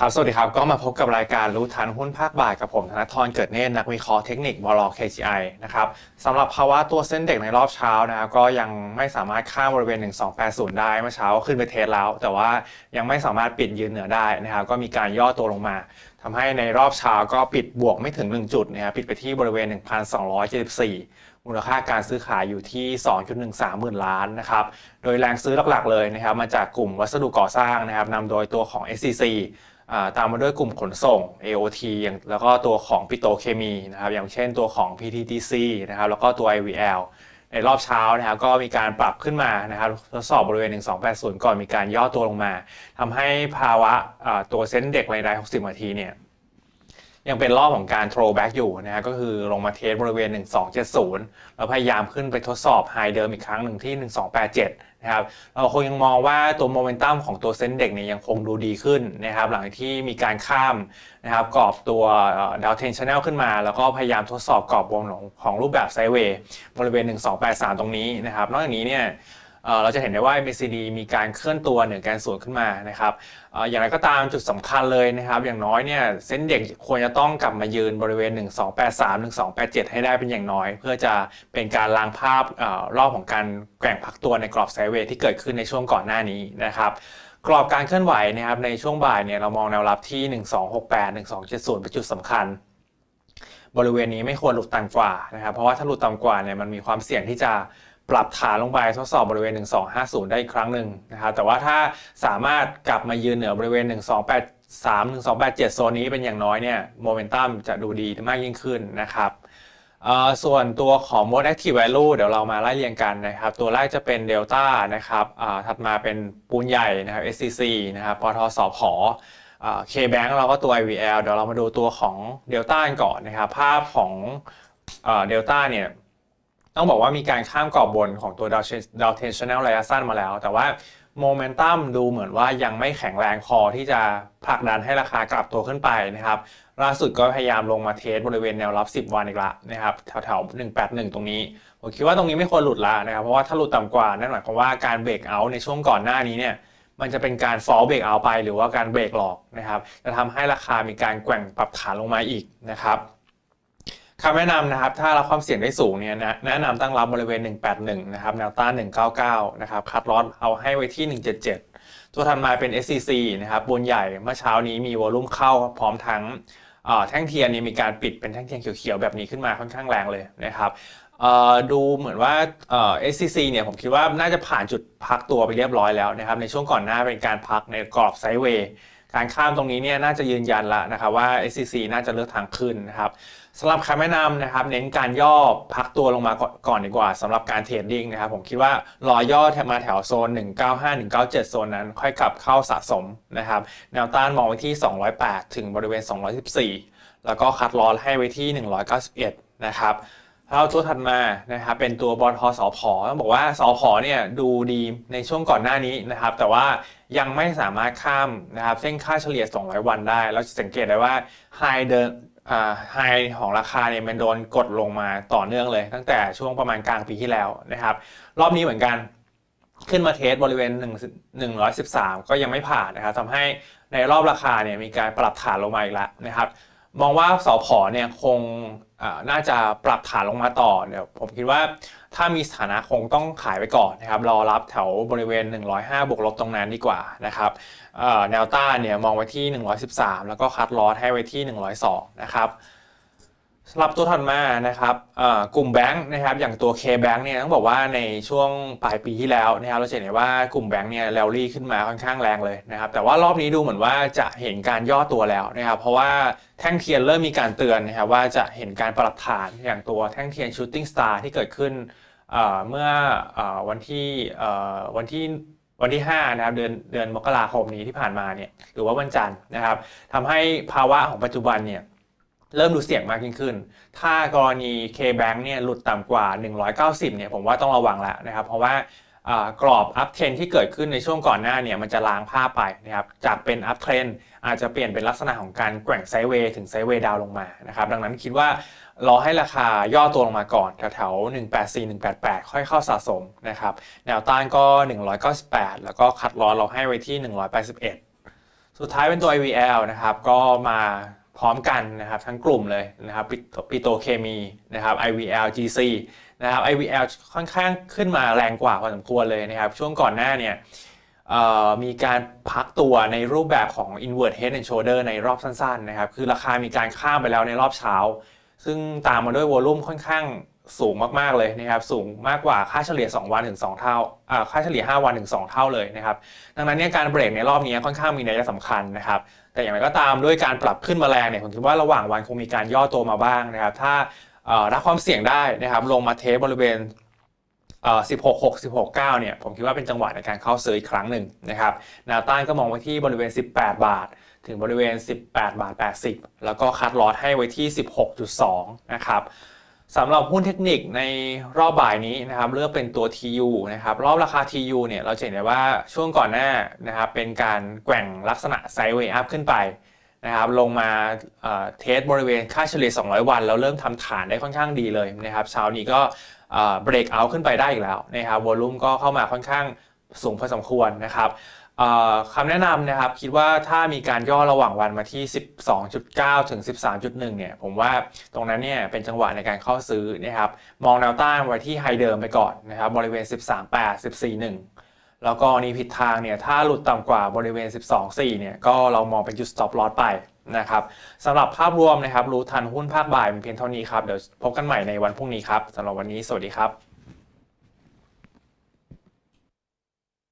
ครับ สวัสดีครับ ก็มาพบกับรายการรู้ทันหุ้นภาคบ่ายกับผมธนทรเกิดเนตรนักวิเคราะห์เทคนิคบล KGI นะครับสำหรับภาวะตัวเส้นเด็กในรอบเช้านะครับก็ยังไม่สามารถข้ามบริเวณ 1280 ได้เมื่อเช้าก็ขึ้นไปเทสแล้ว แต่ว่ายังไม่สามารถปิดยืนเหนือได้นะครับก็มีการย่อตัวลงมาทำให้ในรอบเช้าก็ปิดบวกไม่ถึง 1 จุดนะครับปิดไปที่บริเวณ 1,274มูลค่าการซื้อขายอยู่ที่ 2.13 หมื่นล้านนะครับ โดยแรงซื้อหลักๆเลยนะครับมาจากกลุ่มวัสดุก่อสร้างนะครับนำโดยตัวของ SCC ตามมาด้วยกลุ่มขนส่ง AOT อย่างแล้วก็ตัวของปิโตเคมีนะครับอย่างเช่นตัวของ PTTC นะครับแล้วก็ตัว IVL ในรอบเช้านะครับก็มีการปรับขึ้นมานะครับทดสอบบริเวณ 1280 ก่อนมีการย่อตัวลงมาทำให้ภาวะตัวเซ็นเด็กรายได้60นาทีเนี่ย ยังเป็นรอบของการ throwback อยู่นะฮะก็คือลงมาเทสบริเวณ 1270 แล้วพยายามขึ้นไปทดสอบไฮเดิมอีกครั้งหนึ่งที่ 1287 นะครับ เราคงยังมองว่าตัวโมเมนตัมของตัวเซ็นเด็กเนี่ยยังคงดูดีขึ้นนะครับ หลังที่มีการข้ามนะครับกรอบตัวดาวเทนชแนลขึ้นมา แล้วก็พยายามทดสอบกรอบวงของรูปแบบไซเวย์บริเวณ 1283 ตรงนี้นะครับ นอกจากนี้เนี่ย เราจะเห็นได้ว่า MACD มีการเคลื่อนตัวเหนือแกนศูนย์ขึ้นมานะครับอย่างไรก็ตามจุดสำคัญเลยนะครับ อย่างน้อยเนี่ยเส้นเด็กควรจะต้องกลับมายืนบริเวณ 1283 1287 ให้ได้เป็นอย่างน้อย เพื่อจะเป็นการล้างภาพรอบของการแกว่งพักตัวในกรอบไซเวย์ที่เกิดขึ้นในช่วงก่อนหน้านี้นะครับกรอบการเคลื่อนไหวนะครับในช่วงบ่ายเนี่ยเรามองแนวรับที่ 1268 1270 เป็นจุดสำคัญ บริเวณนี้ไม่ควรหลุดต่ำกว่านะครับเพราะว่าถ้าหลุดต่ำกว่าเนี่ยมันมีความเสี่ยงที่จะ ปรับฐานลงไปทดสอบบริเวณ 1250 ได้อีกครั้งหนึ่งนะครับแต่ว่าถ้าสามารถกลับมายืนเหนือบริเวณ 1283 1287 โซนนี้เป็นอย่างน้อยเนี่ยโมเมนตัมจะดูดีมากยิ่งขึ้นนะครับส่วนตัวของ Most Active Value เดี๋ยวเรามาไล่เรียงกันนะครับ ตัวแรกจะเป็น Delta นะครับถัดมาเป็นปูนใหญ่นะครับ SCC นะครับปทสผเคแบงเราก็ตัว IVL เดี๋ยวเรามาดูตัวของ Delta กันก่อนนะครับ ภาพของเดลต้าเนี่ย ต้องบอกว่ามีการข้ามกรอบบนของตัวดาวดาวเทนชันแนลระยะสั้นมาแล้ว แต่ว่าโมเมนตัมดูเหมือนว่ายังไม่แข็งแรงพอที่จะผลักดันให้ราคากลับตัวขึ้นไปนะครับล่าสุดก็พยายามลงมาเทสบริเวณแนวรับ 10 วันอีกละนะครับแถวๆ 181 ตรงนี้ ผมคิดว่าตรงนี้ไม่ควรหลุดละนะครับ เพราะว่าถ้าหลุดต่ำกว่านั่นหมายความว่าการเบรกเอาท์ในช่วงก่อนหน้านี้เนี่ยมันจะเป็นการฟอลเบรกเอาไปหรือว่าการเบรกหลอกนะครับจะทำให้ราคามีการแกว่งปรับฐานลงมาอีกนะครับ คำแนะนำนะครับถ้ารับความเสี่ยงได้สูงเนี่ยนะแนะนำตั้งรับบริเวณ 181 นะครับแนวต้าน 199 นะครับคัดลอสเอาให้ไว้ที่ 177 ตัวถัดมาเป็น SCC นะครับบนใหญ่เมื่อเช้านี้มีวอลุ่มเข้าพร้อมทั้งแท่งเทียนนี่มีการปิดเป็นแท่งเทียนเขียวๆแบบนี้ขึ้นมาค่อนข้างแรงเลยนะครับดูเหมือนว่าเอ SCC เนี่ยผมคิดว่าน่าจะผ่านจุดพักตัวไปเรียบร้อยแล้วนะครับในช่วงก่อนหน้าเป็นการพักในกรอบไซด์เวย์ การข้ามตรงนี้เนี่ยน่าจะยืนยันละนะครับว่า SCC น่าจะเลือกทางขึ้นนะครับสำหรับคำแนะนำนะครับ เน้นการย่อพักตัวลงมาก่อนดีกว่าสำหรับการเทรดดิ้งนะครับ ผมคิดว่ารอย่อมาแถวโซน 195 197 โซนนั้น ค่อยกลับเข้าสะสมนะครับ แนวต้านมองไว้ที่ 208 ถึงบริเวณ 214 แล้วก็คัดลอสให้ไว้ที่ 191 นะครับ แล้วตัวถัดมานะครับเป็นตัวบอทอสอพอต้องบอกว่าสอพอเนี่ยดูดีในช่วงก่อนหน้านี้นะครับ แต่ว่ายังไม่สามารถข้ามนะครับเส้นค่าเฉลี่ย 200 วันได้ เราจะสังเกตได้ว่าไฮเดินอ่าไฮของราคาเนี่ยมันโดนกดลงมาต่อเนื่องเลย ตั้งแต่ช่วงประมาณกลางปีที่แล้วนะครับ รอบนี้เหมือนกันขึ้นมาเทสบริเวณ 1 113 ก็ยังไม่ผ่านนะครับทำให้ในรอบราคาเนี่ยมีการปรับฐานลงมาอีกแล้วนะครับ มองว่าสอพอเนี่ยคง น่าจะปรับฐานลงมาต่อเดี๋ยวผมคิดว่าถ้ามีสถานะคงต้องขายไปก่อนนะครับรอรับแถวบริเวณ 105 บวกลบตรงนั้นดีกว่านะครับแนวต้านเนี่ยมองไว้ที่ 113 แล้วก็คัดลอสให้ไว้ที่ 102 นะครับ สำหรับตัวถัดมานะครับกลุ่มแบงค์นะครับอย่างตัว K-Bank เนี่ยต้องบอกว่าในช่วงปลายปีที่แล้วนะครับเราจะเห็นได้ว่ากลุ่มแบงค์เนี่ยแรลลี่ขึ้นมาค่อนข้างแรงเลยนะครับแต่ว่ารอบนี้ดูเหมือนว่าจะเห็นการย่อตัวแล้วนะครับเพราะว่าแท่งเทียนเริ่มมีการเตือนนะครับว่าจะเห็นการปรับฐานอย่างตัวแท่งเทียน Shooting Star ที่เกิดขึ้นเมื่อวันที่วันที่วันที่5นะครับเดือนเดือนมกราคมนี้ที่ผ่านมาเนี่ยหรือว่าวันจันทร์นะครับทำให้ภาวะของปัจจุบันเนี่ย เริ่มดูเสี่ยงมากยิ่งขึ้น ถ้ากรณี K-Bank เนี่ยหลุดต่ำกว่า 190 เนี่ยผมว่าต้องระวังแล้วนะครับ เพราะว่ากรอบอัพเทรนที่เกิดขึ้นในช่วงก่อนหน้าเนี่ยมันจะล้างภาพไปนะครับจากเป็นอัพเทรนอาจจะเปลี่ยนเป็นลักษณะของการแกว่งไซเวย์ถึงไซเวย์ดาวลงมานะครับดังนั้นคิดว่ารอให้ราคาย่อตัวลงมาก่อนแถวๆ184 188 ค่อยเข้าสะสมนะครับแนวต้านก็ 198 แล้วก็คัดลอสเราให้ไว้ที่ 181 สุดท้ายเป็นตัว IVL นะครับก็มา พร้อมกันนะครับทั้งกลุ่มเลยนะครับปิโตเคมีนะครับ IVL GC นะครับ IVL ค่อนข้างขึ้นมาแรงกว่าพอสมควรเลยนะครับ ช่วงก่อนหน้าเนี่ยมีการพักตัวในรูปแบบของ inward head and shoulder ในรอบสั้นๆนะครับ คือราคามีการข้ามไปแล้วในรอบเช้า ซึ่งตามมาด้วยวอลุ่มค่อนข้าง สูงมากๆเลยนะครับสูงมากกว่าค่าเฉลี่ย 2 วันถึง 2 เท่าอ่าค่าเฉลี่ย 5 วันถึง 2 เท่าเลยนะครับดังนั้นเนี่ยการเบรกในรอบนี้ค่อนข้างมีนัยสำคัญนะครับแต่อย่างไรก็ตามด้วยการปรับขึ้นมาแรงเนี่ยผมคิดว่าระหว่างวันคงมีการย่อตัวมาบ้างนะครับถ้ารับความเสี่ยงได้นะครับลงมาเทสบริเวณ16 6 16 9เนี่ยผมคิดว่าเป็นจังหวะในการเข้าซื้ออีกครั้งหนึ่งนะครับแนวต้านก็มองไว้ที่บริเวณ 18 บาท ถึงบริเวณ 18 บาท 80 แล้วก็คัดลอตให้ไว้ที่ 16.2 นะครับ สำหรับหุ้นเทคนิคในรอบบ่ายนี้นะครับเลือกเป็นตัว TU นะครับรอบราคา TU เนี่ยเราจะเห็นได้ว่าช่วงก่อนหน้านะครับเป็นการแกว่งลักษณะไซด์เวย์อัพขึ้นไปนะครับลงมาเทสบริเวณค่าเฉลี่ย 200 วัน แล้วเริ่มทำฐานได้ค่อนข้างดีเลยนะครับเช้านี้ก็เบรกเอาขึ้นไปได้อีกแล้วนะครับวอลุ่มก็เข้ามาค่อนข้าง สูงพอสมควรนะครับคำแนะนำนะครับคิดว่าถ้ามีการย่อระหว่างวันมาที่ 12.9 ถึง 13.1 เนี่ยผมว่าตรงนั้นเนี่ยเป็นจังหวะในการเข้าซื้อนะครับมองแนวต้านไว้ที่ไฮเดิมไปก่อนนะครับบริเวณ 13.8 14.1 แล้วก็นี่ผิดทางเนี่ยถ้าหลุดต่ำกว่าบริเวณ 12.4 เนี่ยก็เรามองเป็นจุด stop loss ไปนะครับสำหรับภาพรวมนะครับรู้ทันหุ้นภาคบ่ายเป็นเพียงเท่านี้ครับเดี๋ยวพบกันใหม่ในวันพรุ่งนี้ครับสำหรับวันนี้สวัสดีครับ